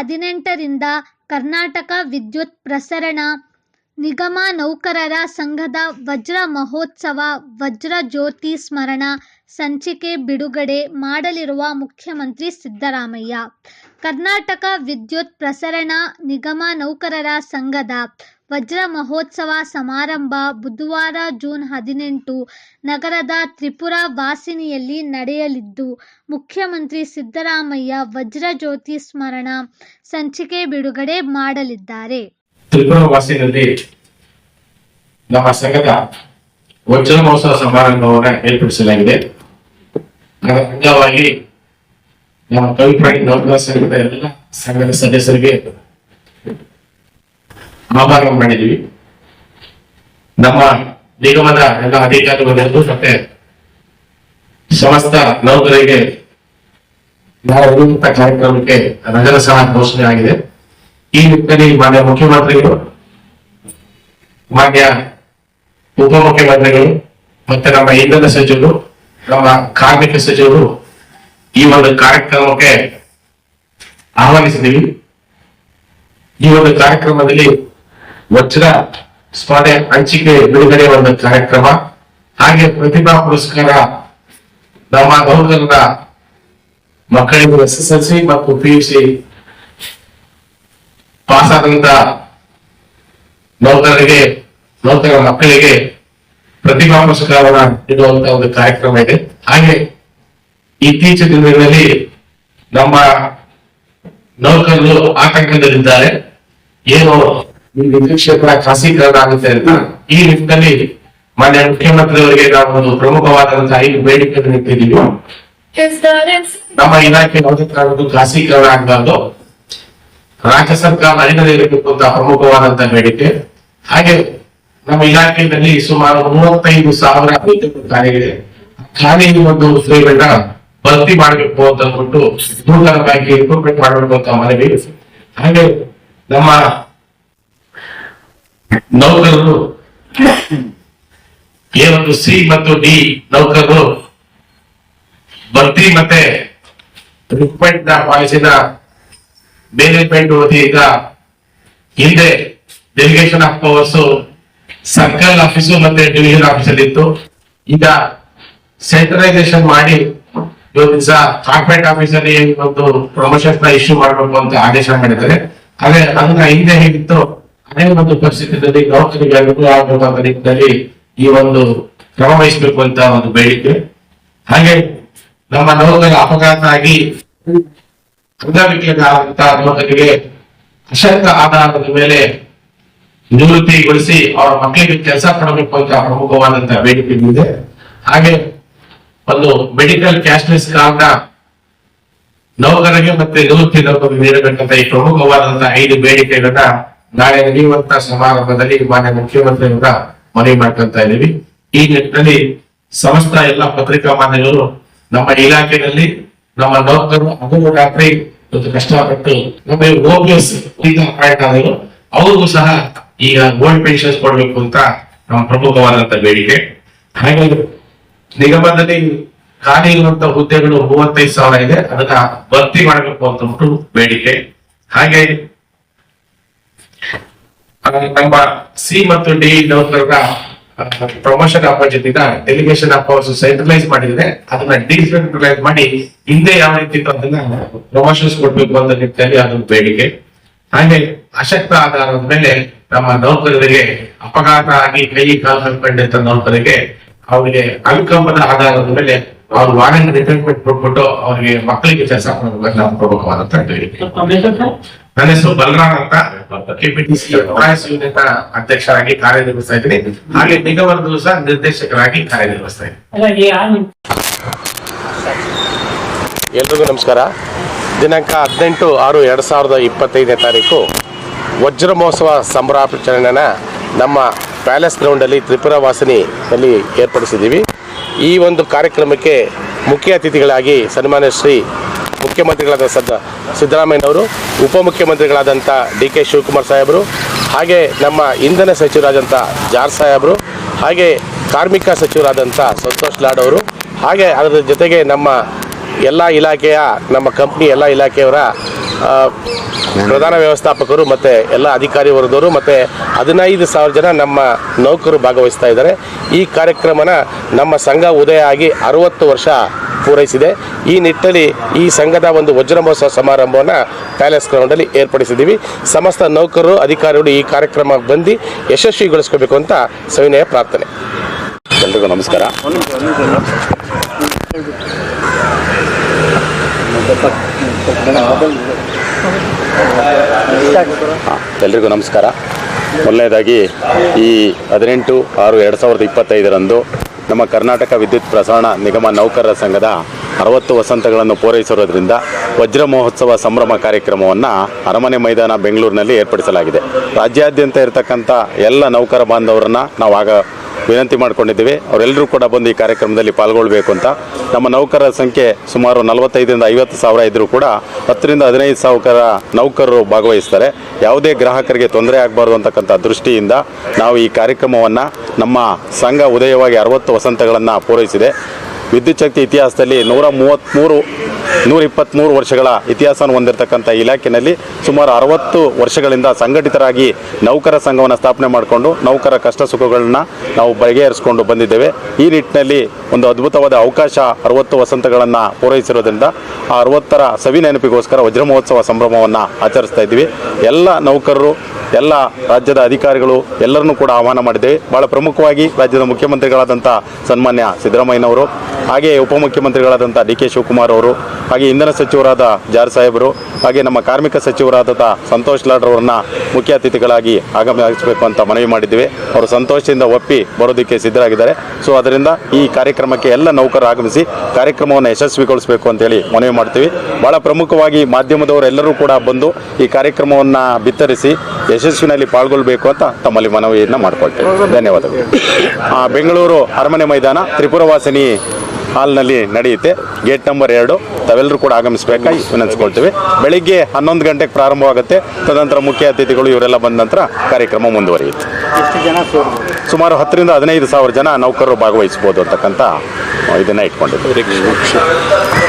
ಹದಿನೆಂಟರಿಂದ ಕರ್ನಾಟಕ ವಿದ್ಯುತ್ ಪ್ರಸರಣ ನಿಗಮ ನೌಕರರ ಸಂಘದ ವಜ್ರ ಮಹೋತ್ಸವ, ವಜ್ರ ಜ್ಯೋತಿ ಸ್ಮರಣ, ಸಂಚಿಕೆ ಬಿಡುಗಡೆ ಮಾಡಲಿರುವ ಮುಖ್ಯಮಂತ್ರಿ ಸಿದ್ದರಾಮಯ್ಯ. ಕರ್ನಾಟಕ ವಿದ್ಯುತ್ ಪ್ರಸರಣ ನಿಗಮ ನೌಕರರ ಸಂಘದ ವಜ್ರ ಮಹೋತ್ಸವ ಸಮಾರಂಭ ಬುಧವಾರ ಜೂನ್ ಹದಿನೆಂಟು ನಗರದ ತ್ರಿಪುರ ವಾಸಿನಿಯಲ್ಲಿ ನಡೆಯಲಿದ್ದು, ಮುಖ್ಯಮಂತ್ರಿ ಸಿದ್ದರಾಮಯ್ಯ ವಜ್ರ ಜ್ಯೋತಿ ಸ್ಮರಣ ಸಂಚಿಕೆ ಬಿಡುಗಡೆ ಮಾಡಲಿದ್ದಾರೆ. ತ್ರಿಪುರ ವಾಸಿನಲ್ಲಿ ನಮ್ಮ ಸಂಘದ ವಜ್ರ ಮಹೋತ್ಸವ ಸಮಾರಂಭವನ್ನು ಏರ್ಪಡಿಸಲಾಗಿದೆ. ಅಂಗವಾಗಿ ನಮ್ಮ ಕವಿಪ್ರಾಣಿ ನೌಕರ ಸಂಘದ ಎಲ್ಲ ಸಂಘದ ಸದಸ್ಯರಿಗೆ ಆಭಾರ ಮಾಡಿದ್ದೀವಿ ನಮ್ಮ ನಿಗಮದ ಎಲ್ಲ ಅಧಿಕಾರಿಗಳಿಗೂ ಮತ್ತೆ ಸಮಸ್ತ ನೌಕರರಿಗೆ ಕಾರ್ಯಕ್ರಮಕ್ಕೆ ರಜನ ಸಹ ಘೋಷಣೆ ಆಗಿದೆ. ಈ ನಿಟ್ಟಿನಲ್ಲಿ ಮಾನ್ಯ ಮುಖ್ಯಮಂತ್ರಿಗಳು, ಮಾನ್ಯ ಉಪಮುಖ್ಯಮಂತ್ರಿಗಳು ಮತ್ತೆ ನಮ್ಮ ಇಂಧನ ಸಚಿವರು, ನಮ್ಮ ಕಾರ್ಮಿಕ ಸಚಿವರು ಈ ಒಂದು ಕಾರ್ಯಕ್ರಮಕ್ಕೆ ಆಹ್ವಾನಿಸಿದ್ದೀವಿ. ಈ ಒಂದು ಕಾರ್ಯಕ್ರಮದಲ್ಲಿ ವಜ್ರ ಸ್ಪರ್ಧೆ ಹಂಚಿಕೆ ಬಿಡುಗಡೆ ಒಂದು ಕಾರ್ಯಕ್ರಮ. ಹಾಗೆ ಪ್ರತಿಭಾ ಪುರಸ್ಕಾರ ನಮ್ಮ ನೌಕರರ ಮಕ್ಕಳಿಗೆ ಎಸ್ ಎಸ್ ಎಲ್ ಸಿ ಮತ್ತು ಪಿ ಯು ಸಿ ಪಾಸ್ ಆದಂತ ನೌಕರರಿಗೆ ನೌಕರ ಮಕ್ಕಳಿಗೆ ಪ್ರತಿಭಾ ಪುರಸ್ಕಾರವನ್ನ ನೀಡುವಂತ ಒಂದು ಕಾರ್ಯಕ್ರಮ ಇದೆ. ಹಾಗೆ ಇತ್ತೀಚಿನ ದಿನಗಳಲ್ಲಿ ನಮ್ಮ ನೌಕರರು ಆತಂಕದಲ್ಲಿದ್ದಾರೆ. ಏನು ಈ ವಿದ್ಯುತ್ ಕ್ಷೇತ್ರ ಖಾಸಗೀಕರಣ ಆಗುತ್ತೆ ಅಂತ ಈ ನಿಟ್ಟಿನಲ್ಲಿ ಮಾನ್ಯ ಮುಖ್ಯಮಂತ್ರಿಯವರಿಗೆ ನಾವು ಒಂದು ಪ್ರಮುಖವಾದಂತಹ ಐದು ಬೇಡಿಕೆಗಳನ್ನು ಇಟ್ಟಿದ್ದೀವಿ. ನಮ್ಮ ಇಲಾಖೆ ಯಾವುದೇ ಕಾರಣಕ್ಕೂ ಖಾಸಗೀಕರಣ ಆಗಬಾರ್ದು. ರಾಜ್ಯ ಸರ್ಕಾರ ಅರಿಯದೇ ಇರಬೇಕು ಅಂತ ಪ್ರಮುಖವಾದಂತಹ ಬೇಡಿಕೆ. ಹಾಗೆ ನಮ್ಮ ಇಲಾಖೆಯಲ್ಲಿ ಸುಮಾರು ಮೂವತ್ತೈದು ಸಾವಿರ ಖಾಲಿಗಳಿದೆ ಖಾಲಿ ಒಂದು ಹುದ್ದೆಗಳನ್ನ ಭರ್ತಿ ಮಾಡಬೇಕು ಅಂತ ಅಂದ್ಬಿಟ್ಟು ನೂತನವಾಗಿ ರಿಕ್ರೂಟ್ಮೆಂಟ್ ಮಾಡಬೇಕು ಅಂತ ಮನವಿ. ಹಾಗೆ ನಮ್ಮ ನೌಕರರು. ಎ ಒಂದು ಸಿ ಮತ್ತು ಡಿ ನೌಕರರು. ಭರ್ತಿ ಮತ್ತೆ ರಿಕ್ರೂಟ್ಮೆಂಟ್ ಪಾಲಿಸಿನ ಮ್ಯಾನೇಜ್ಮೆಂಟ್ ವತಿಯಿಂದ ಹಿಂದೆ delegation of powers circle office ಮತ್ತೆ ಡಿವಿಷನ್ ಆಫೀಸಲ್ಲಿ ಇತ್ತು. ಈಗ ಸೆಂಟ್ರಲೈಸೇಷನ್ ಮಾಡಿ ಇವತ್ತು ದಿವಸ ಕಾರ್ಪೊರೇಟ್ ಆಫೀಸಲ್ಲಿ ಒಂದು ಪ್ರಮೋಷನ್ನ ಇಶ್ಯೂ ಮಾಡಬೇಕು ಅಂತ ಆದೇಶ ಮಾಡಿದ್ದಾರೆ. ಅದೇ ಅದನ್ನ ಹಿಂದೆ ಹೇಗಿತ್ತು? ಅದೇ ಒಂದು ಪರಿಸ್ಥಿತಿಯಲ್ಲಿ ನೌಕರಿಗೆ ಅನುಕೂಲ ಆಗಬಹುದಾದ ನಿಟ್ಟಿನಲ್ಲಿ ಈ ಒಂದು ಕ್ರಮ ವಹಿಸಬೇಕು ಅಂತ ಒಂದು ಬೇಡಿಕೆ. ಹಾಗೆ ನಮ್ಮ ನೌಕರ ಅಪಘಾತ ಆಗಿ ಅಂಗವಿಕಲರಾದಂತಹ ನೌಕರಿಗೆ ಅಶಕ್ತ ಆಧಾರದ ಮೇಲೆ ನಿವೃತ್ತಿಗೊಳಿಸಿ ಅವರ ಮಕ್ಕಳಿಗೆ ಕೆಲಸ ಕೊಡಬೇಕು ಅಂತ ಪ್ರಮುಖವಾದಂತಹ ಬೇಡಿಕೆ ಇದೆ. ಹಾಗೆ ಒಂದು ಮೆಡಿಕಲ್ ಕ್ಯಾಶ್ಲೆಸ್ ಕಾರ್ಡ್ ನೌಕರರಿಗೆ ಮತ್ತೆ ನಿವೃತ್ತಿ ನೌಕರಿಗೆ ನೀಡಬೇಕಂತ ಈ ಪ್ರಮುಖವಾದಂತಹ ಐದು ಬೇಡಿಕೆಗಳನ್ನ ನಾಳೆ ನಡೆಯುವಂತ ಸಮಾರಂಭದಲ್ಲಿ ಮಾನ್ಯ ಮುಖ್ಯಮಂತ್ರಿಯವರ ಮನವಿ ಮಾಡ್ಕೊಂತ ಇದ್ದೀವಿ. ಈ ನಿಟ್ಟಿನಲ್ಲಿ ಸಮಸ್ತ ಎಲ್ಲ ಪತ್ರಿಕಾ ಮಾಧ್ಯಮಗಳು ನಮ್ಮ ಇಲಾಖೆಯಲ್ಲಿ ನಮ್ಮ ನೌಕರರು ಹಗಲು ರಾತ್ರಿ ಕಷ್ಟಪಟ್ಟು ನಮ್ಮ ಓಬಿಎಸ್ ಕಾರ್ಯಕರ್ತರು ಅವರಿಗೂ ಸಹ ಈಗ ಗೋಲ್ಡ್ ಪೆನ್ಷನ್ಸ್ ಕೊಡಬೇಕು ಅಂತ ನಮ್ಮ ಪ್ರಮುಖವಾದಂತ ಬೇಡಿಕೆ. ಹಾಗೆ ನಿಗಮದಲ್ಲಿ ಖಾಲಿ ಇರುವಂತ ಹುದ್ದೆಗಳು ಮೂವತ್ತೈದು ಸಾವಿರ ಇದೆ, ಅದನ್ನ ಭರ್ತಿ ಮಾಡಬೇಕು ಅಂತ ಬೇಡಿಕೆ. ಹಾಗೆ ನಮ್ಮ ಸಿ ಮತ್ತು ಡಿ ನೌಕರರ ಪ್ರಮೋಷನ್ ಆಪರ್ಚುನಿಟಿನ ಡೆಲಿಗೇಷನ್ ಆಫ್ ಪವರ್ಸ್ ಸೆಂಟ್ರಲೈಸ್ ಮಾಡಿದ್ರೆ ಅದನ್ನ ಡಿಸೆಂಟ್ರಲೈಸ್ ಮಾಡಿ ಹಿಂದೆ ಯಾವ ರೀತಿ ಅದನ್ನ ಪ್ರಮೋಷನ್ಸ್ ಕೊಡ್ಬೇಕು ಅಂತ ನಿಟ್ಟಿನಲ್ಲಿ ಅದೊಂದು ಬೇಡಿಕೆ. ಹಾಗೆ ಅಶಕ್ತ ಆಧಾರದ ಮೇಲೆ ನಮ್ಮ ನೌಕರರಿಗೆ ಅಪಘಾತ ಆಗಿ ಕೈ ಕಾಲು ಕಂಡಂತ ನೌಕರರಿಗೆ ಅವರಿಗೆ ಅನುಕಂಪದ ಆಧಾರದ ಮೇಲೆ ಅವ್ರ ವಾರಂಗ್ ರಿಟೈರ್ಮೆಂಟ್ ಕೊಟ್ಬಿಟ್ಟು ಅವರಿಗೆ ಮಕ್ಕಳಿಗೆ ಕೆಲಸ ಕೊಡಬೇಕು ಅಂತ ಹೇಳಿ ನನ್ನ ಹೆಸರು ಬಲರಾಮ್ ಅಂತ ಕೆಪಿಟಿಸಿ ಎಂಪ್ಲಾಯೀಸ್ ಯೂನಿಟ್ ಅಧ್ಯಕ್ಷರಾಗಿ ಕಾರ್ಯನಿರ್ವಹಿಸ್ತಾ ಇದ್ದೀನಿ. ಹಾಗೆ ನಿಗಮದ ಸಹ ನಿರ್ದೇಶಕರಾಗಿ ಕಾರ್ಯನಿರ್ವಹಿಸ್ತಾ ಇದ್ದೀನಿ. ಎಲ್ರಿಗೂ ನಮಸ್ಕಾರ. ದಿನಾಂಕ ಹದಿನೆಂಟು ಆರು ಎರಡು ಸಾವಿರದ ಇಪ್ಪತ್ತೈದನೇ ತಾರೀಕು ವಜ್ರ ಮಹೋತ್ಸವ ಸಂಭ್ರಮಾಚರಣೆನ ನಮ್ಮ ಪ್ಯಾಲೇಸ್ ಗ್ರೌಂಡಲ್ಲಿ ತ್ರಿಪುರ ವಾಸಿನಿಯಲ್ಲಿ ಏರ್ಪಡಿಸಿದ್ದೀವಿ. ಈ ಒಂದು ಕಾರ್ಯಕ್ರಮಕ್ಕೆ ಮುಖ್ಯ ಅತಿಥಿಗಳಾಗಿ ಸನ್ಮಾನ್ಯ ಶ್ರೀ ಮುಖ್ಯಮಂತ್ರಿಗಳಾದ ಸದ್ದ ಸಿದ್ದರಾಮಯ್ಯನವರು ಉಪಮುಖ್ಯಮಂತ್ರಿಗಳಾದಂಥ ಡಿ ಕೆ ಶಿವಕುಮಾರ್ ಸಾಹೇಬರು, ಹಾಗೆ ನಮ್ಮ ಇಂಧನ ಸಚಿವರಾದಂಥ ಜಾರ್ ಸಾಹೇಬರು, ಹಾಗೆ ಕಾರ್ಮಿಕ ಸಚಿವರಾದಂಥ ಸಂತೋಷ್ ಲಾಡ್ ಅವರು, ಹಾಗೆ ಅದರ ಜೊತೆಗೆ ನಮ್ಮ ಎಲ್ಲ ಇಲಾಖೆಯ, ನಮ್ಮ ಕಂಪ್ನಿ ಎಲ್ಲ ಇಲಾಖೆಯವರ ಪ್ರಧಾನ ವ್ಯವಸ್ಥಾಪಕರು ಮತ್ತು ಎಲ್ಲ ಅಧಿಕಾರಿ ವರ್ಗದವರು ಮತ್ತು ಹದಿನೈದು ಸಾವಿರ ಜನ ನಮ್ಮ ನೌಕರು ಭಾಗವಹಿಸ್ತಾ ಇದ್ದಾರೆ. ಈ ಕಾರ್ಯಕ್ರಮನ ನಮ್ಮ ಸಂಘ ಉದಯ ಆಗಿ ಅರುವತ್ತು ವರ್ಷ ಪೂರೈಸಿದೆ. ಈ ನಿಟ್ಟಿನಲ್ಲಿ ಈ ಸಂಘದ ಒಂದು ವಜ್ರ ಮಹೋತ್ಸವ ಸಮಾರಂಭವನ್ನು ಪ್ಯಾಲೇಸ್ ಗ್ರೌಂಡಲ್ಲಿ ಏರ್ಪಡಿಸಿದ್ದೀವಿ. ಸಮಸ್ತ ನೌಕರರು, ಅಧಿಕಾರಿಗಳು ಈ ಕಾರ್ಯಕ್ರಮ ಬಂದು ಯಶಸ್ವಿಗೊಳಿಸ್ಕೋಬೇಕು ಅಂತ ಸವಿನಯ ಪ್ರಾರ್ಥನೆ. ಎಲ್ರಿಗೂ ನಮಸ್ಕಾರ. ಎಲ್ರಿಗೂ ನಮಸ್ಕಾರ. ಮೊದಲನೇದಾಗಿ ಈ ಹದಿನೆಂಟು ಆರು ಎರಡು ಸಾವಿರದ ಇಪ್ಪತ್ತೈದರಂದು ನಮ್ಮ ಕರ್ನಾಟಕ ವಿದ್ಯುತ್ ಪ್ರಸರಣ ನಿಗಮ ನೌಕರರ ಸಂಘದ ಅರವತ್ತು ವಸಂತಗಳನ್ನು ಪೂರೈಸಿರೋದ್ರಿಂದ ವಜ್ರ ಮಹೋತ್ಸವ ಸಂಭ್ರಮ ಕಾರ್ಯಕ್ರಮವನ್ನು ಅರಮನೆ ಮೈದಾನ ಬೆಂಗಳೂರಿನಲ್ಲಿ ಏರ್ಪಡಿಸಲಾಗಿದೆ. ರಾಜ್ಯಾದ್ಯಂತ ಇರತಕ್ಕಂಥ ಎಲ್ಲ ನೌಕರ ಬಾಂಧವರನ್ನ ನಾವು ಆಗ ವಿನಂತಿ ಮಾಡಿಕೊಂಡಿದ್ದೀವಿ. ಅವರೆಲ್ಲರೂ ಕೂಡ ಬಂದು ಈ ಕಾರ್ಯಕ್ರಮದಲ್ಲಿ ಪಾಲ್ಗೊಳ್ಬೇಕು ಅಂತ. ನಮ್ಮ ನೌಕರರ ಸಂಖ್ಯೆ ಸುಮಾರು ನಲವತ್ತೈದರಿಂದ ಐವತ್ತು ಸಾವಿರ ಇದ್ದರೂ ಕೂಡ ಹತ್ತರಿಂದ ಹದಿನೈದು ಸಾವಿರ ನೌಕರರು ಭಾಗವಹಿಸ್ತಾರೆ. ಯಾವುದೇ ಗ್ರಾಹಕರಿಗೆ ತೊಂದರೆ ಆಗಬಾರ್ದು ಅಂತಕ್ಕಂಥ ದೃಷ್ಟಿಯಿಂದ ನಾವು ಈ ಕಾರ್ಯಕ್ರಮವನ್ನು ನಮ್ಮ ಸಂಘ ಉದಯವಾಗಿ ಅರವತ್ತು ವಸಂತಗಳನ್ನು ಪೂರೈಸಿದೆ. ವಿದ್ಯುತ್ ಶಕ್ತಿ ಇತಿಹಾಸದಲ್ಲಿ ನೂರ ಮೂವತ್ತ್ಮೂರು ನೂರ ಇಪ್ಪತ್ತ್ಮೂರು ವರ್ಷಗಳ ಇತಿಹಾಸವನ್ನು ಹೊಂದಿರತಕ್ಕಂಥ ಇಲಾಖೆಯಲ್ಲಿ ಸುಮಾರು ಅರವತ್ತು ವರ್ಷಗಳಿಂದ ಸಂಘಟಿತರಾಗಿ ನೌಕರ ಸಂಘವನ್ನು ಸ್ಥಾಪನೆ ಮಾಡಿಕೊಂಡು ನೌಕರ ಕಷ್ಟ ಸುಖಗಳನ್ನ ನಾವು ಬಗೆಹರಿಸಿಕೊಂಡು ಬಂದಿದ್ದೇವೆ. ಈ ನಿಟ್ಟಿನಲ್ಲಿ ಒಂದು ಅದ್ಭುತವಾದ ಅವಕಾಶ ಅರವತ್ತು ವಸಂತಗಳನ್ನು ಪೂರೈಸಿರೋದ್ರಿಂದ ಆ ಅರವತ್ತರ ಸವಿ ನೆನಪಿಗೋಸ್ಕರ ವಜ್ರ ಮಹೋತ್ಸವ ಸಂಭ್ರಮವನ್ನು ಆಚರಿಸ್ತಾ ಇದ್ದೀವಿ. ಎಲ್ಲ ನೌಕರರು ಎಲ್ಲ ರಾಜ್ಯದ ಅಧಿಕಾರಿಗಳು ಎಲ್ಲರನ್ನೂ ಕೂಡ ಆಹ್ವಾನ ಮಾಡಿದ್ದೇವೆ ಭಾಳ ಪ್ರಮುಖವಾಗಿ ರಾಜ್ಯದ ಮುಖ್ಯಮಂತ್ರಿಗಳಾದಂಥ ಸನ್ಮಾನ್ಯ ಸಿದ್ದರಾಮಯ್ಯನವರು ಹಾಗೆ ಉಪಮುಖ್ಯಮಂತ್ರಿಗಳಾದಂಥ ಡಿ ಕೆ ಶಿವಕುಮಾರ್ ಅವರು, ಹಾಗೆ ಇಂಧನ ಸಚಿವರಾದ ಜಾರ್ ಸಾಹೇಬರು, ಹಾಗೆ ನಮ್ಮ ಕಾರ್ಮಿಕ ಸಚಿವರಾದಂಥ ಸಂತೋಷ್ ಲಾಡ್ರವರನ್ನ ಮುಖ್ಯ ಅತಿಥಿಗಳಾಗಿ ಆಗಮಿಸಬೇಕು ಅಂತ ಮನವಿ ಮಾಡಿದ್ದೇವೆ. ಅವರು ಸಂತೋಷದಿಂದ ಒಪ್ಪಿ ಬರೋದಕ್ಕೆ ಸಿದ್ಧರಾಗಿದ್ದಾರೆ. ಸೊ, ಅದರಿಂದ ಈ ಕಾರ್ಯಕ್ರಮಕ್ಕೆ ಎಲ್ಲ ನೌಕರರು ಆಗಮಿಸಿ ಕಾರ್ಯಕ್ರಮವನ್ನು ಯಶಸ್ವಿಗೊಳಿಸಬೇಕು ಅಂತೇಳಿ ಮನವಿ ಮಾಡ್ತೀವಿ. ಭಾಳ ಪ್ರಮುಖವಾಗಿ ಮಾಧ್ಯಮದವರೆಲ್ಲರೂ ಕೂಡ ಬಂದು ಈ ಕಾರ್ಯಕ್ರಮವನ್ನು ಬಿತ್ತರಿಸಿ ಯಶಸ್ವಿನಲ್ಲಿ ಪಾಲ್ಗೊಳ್ಬೇಕು ಅಂತ ತಮ್ಮಲ್ಲಿ ಮನವಿಯನ್ನು ಮಾಡಿಕೊಳ್ತೇವೆ. ಧನ್ಯವಾದಗಳು. ಬೆಂಗಳೂರು ಅರಮನೆ ಮೈದಾನ ತ್ರಿಪುರವಾಸಿನಿ ಹಾಲ್ನಲ್ಲಿ ನಡೆಯುತ್ತೆ. ಗೇಟ್ ನಂಬರ್ ಎರಡು. ತಾವೆಲ್ಲರೂ ಕೂಡ ಆಗಮಿಸಬೇಕಾಗಿ ವಿನಂತಿಸ್ಕೊಳ್ತೀವಿ. ಬೆಳಿಗ್ಗೆ ಹನ್ನೊಂದು ಗಂಟೆಗೆ ಪ್ರಾರಂಭವಾಗುತ್ತೆ. ತದನಂತರ ಮುಖ್ಯ ಅತಿಥಿಗಳು ಇವರೆಲ್ಲ ಬಂದ ನಂತರ ಕಾರ್ಯಕ್ರಮ ಮುಂದುವರಿಯುತ್ತೆ. ಸುಮಾರು ಹತ್ತರಿಂದ ಹದಿನೈದು ಸಾವಿರ ಜನ ನೌಕರರು ಭಾಗವಹಿಸ್ಬೋದು ಅಂತಕ್ಕಂಥ ಇದನ್ನು ಇಟ್ಕೊಂಡಿದ್ದೀವಿ.